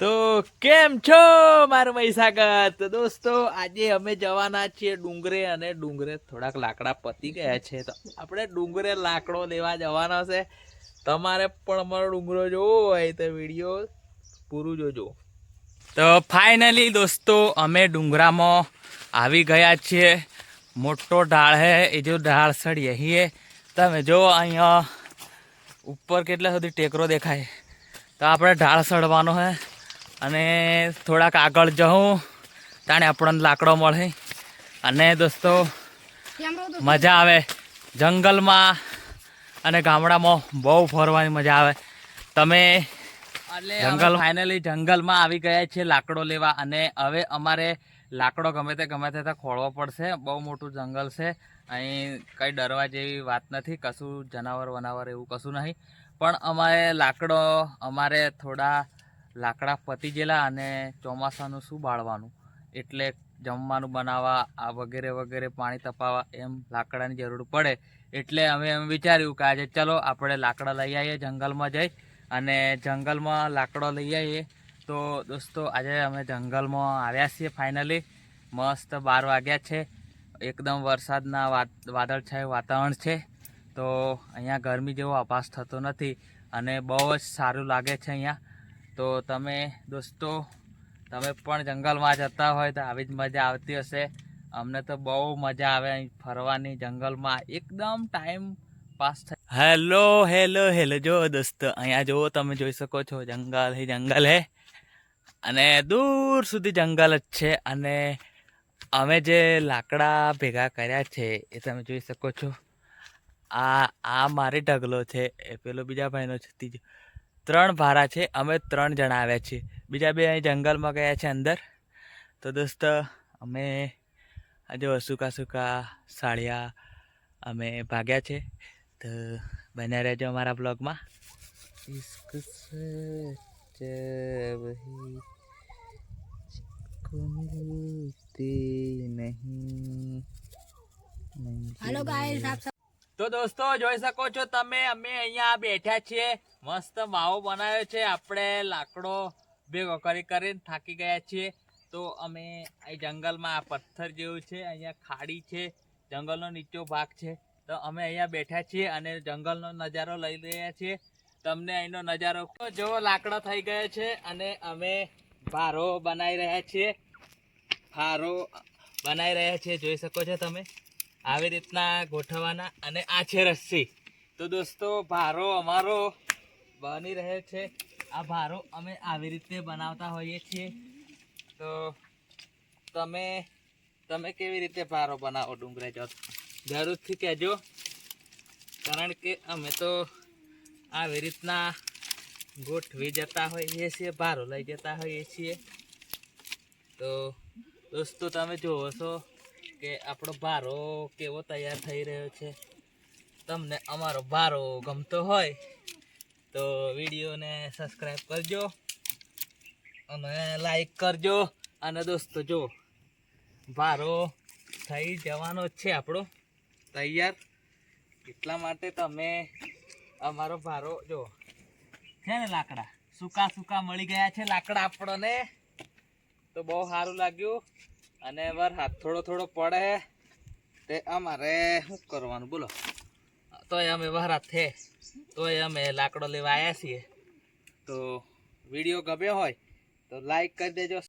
તો કેમ છો મારું મહીસાગર? તો દોસ્તો, આજે અમે જવાના છીએ ડુંગરે અને ડુંગરે થોડાક લાકડા પતી ગયા છે. તો આપણે ડુંગરે લાકડો લેવા જવાના છે. તમારે પણ અમારો ડુંગરો જોવો હોય તો વીડિયો પૂરું જોજો. તો ફાઇનલી દોસ્તો, અમે ડુંગરામાં આવી ગયા છીએ. મોટો ઢાળ હે, એ જો ઢાળ સડી અહીં તમે જો અહીંયા ઉપર કેટલા સુધી ટેકરો દેખાય. તો આપણે ઢાળ સડવાનો હે. અને થોડાક આગળ જઉં તાણે આપણને લાકડો મળે. અને દોસ્તો મજા આવે. જંગલમાં અને ગામડામાં બહુ ફરવાની મજા આવે. તમે જંગલ ફાઇનલી જંગલમાં આવી ગયા છીએ લાકડો લેવા અને હવે અમારે લાકડો ગમે તે ગમે તે ખોળવો પડશે. બહુ મોટું જંગલ છે. અહીં કંઈ ડરવા જેવી વાત નથી કશું જનાવર વનાવર એવું કશું નહીં. પણ અમારે લાકડો અમારે થોડા લાકડા પતી ગયેલા અને ચોમાસાનું શું બાળવાનું? એટલે જમવાનું બનાવવા, આ વગેરે વગેરે પાણી તપાવવા એમ લાકડાની જરૂર પડે. એટલે અમે એમ વિચાર્યું કે આજે ચલો આપણે લાકડા લઈ આવીએ, જંગલમાં જઈ અને જંગલમાં લાકડો લઈ આવીએ. તો દોસ્તો, આજે અમે જંગલમાં આવ્યા છીએ ફાઇનલી મસ્ત બાર વાગ્યા છે. એકદમ વરસાદના વાદળછાયું વાતાવરણ છે. તો અહીંયા ગરમી જેવો આભાસ થતો નથી અને બહુ જ સારું લાગે છે અહીંયા. તો તમે દોસ્તો, તમે પણ જંગલમાં જતા હોય તો આવી જ મજા આવતી હશે. અમને તો બહુ મજા આવે અહીં ફરવાની જંગલમાં. એકદમ ટાઈમ પાસ થાય હેલો હેલો હેલો જો દોસ્તો, અહીંયા જુઓ, તમે જોઈ શકો છો, જંગલ હે જંગલ હે. અને દૂર સુધી જંગલ જ છે. અને અમે જે લાકડા ભેગા કર્યા છે, એ તમે જોઈ શકો છો. આ આ મારી ઢગલો છે. એ પેલો બીજા ભાઈનો છે, ત્રીજો. ત્રણ ભારા છે, અમે ત્રણ જણા આવ્યા છીએ. બીજા બે અહીં જંગલમાં ગયા છે અંદર. તો દોસ્ત, અમે આજે સૂકા સુકા સાળિયા અમે ભાગ્યા છે. તો બન્યા રહેજો અમારા બ્લોગમાં. નહીં હેલો જબ હી તો દોસ્તો, જોઈ શકો છો તમે, અમે અહીંયા બેઠા છીએ. મસ્ત માવો બનાવ્યો છે. આપણે લાકડો ભેગો કરી કરીને થાકી ગયા છીએ. તો અમે અહીં જંગલમાં આ પથ્થર જેવું છે, અહીંયા ખાડી છે, જંગલનો નીચો ભાગ છે. તો અમે અહીંયા બેઠા છીએ અને જંગલનો નજારો લઈ રહ્યા છીએ. તમને અહીંનો નજારો જો, લાકડો થઈ ગયો છે અને અમે ભારો બનાવી રહ્યા છીએ. ફારો બનાવી રહ્યા છીએ. જોઈ શકો છો તમે? આવી રીતના ગોઠવવાના અને આ છે રસ્સી. તો દોસ્તો, ભારો અમારો બની રહ્યો છે. આ ભારો અમે આવી રીતે બનાવતા હોઈએ છીએ. તો તમે તમે કેવી રીતે ભારો બનાવો ડુંગરે જો? જરૂરથી કહેજો. કારણ કે અમે તો આવી રીતના ગોઠવી જતા હોઈએ છીએ, ભારો લઈ જતા હોઈએ છીએ. તો દોસ્તો, તમે જુઓ છો કે આપણો ભારો કેવો તૈયાર થઈ રહ્યો છે. તમને અમારો ભારો ગમતો હોય તો વિડીયોને સબસ્ક્રાઈબ કરજો અને લાઈક કરજો. અને દોસ્તો જો, ભારો થઈ જવાનો છે આપણો, તૈયાર. એટલા માટે તમે અમારો ભારો જો, છે ને લાકડા? સૂકા સૂકા મળી ગયા છે લાકડા આપણને. તો બહુ સારું લાગ્યું. અને વરસાદ થોડો થોડો પડે તે અમારે શું કરવાનું? બોલો. તોય અમે વરસાદ થે તોય અમે લાકડો લેવા આવ્યા છીએ. તો વીડિયો ગમ્યો હોય તો લાઈક કરી દેજો.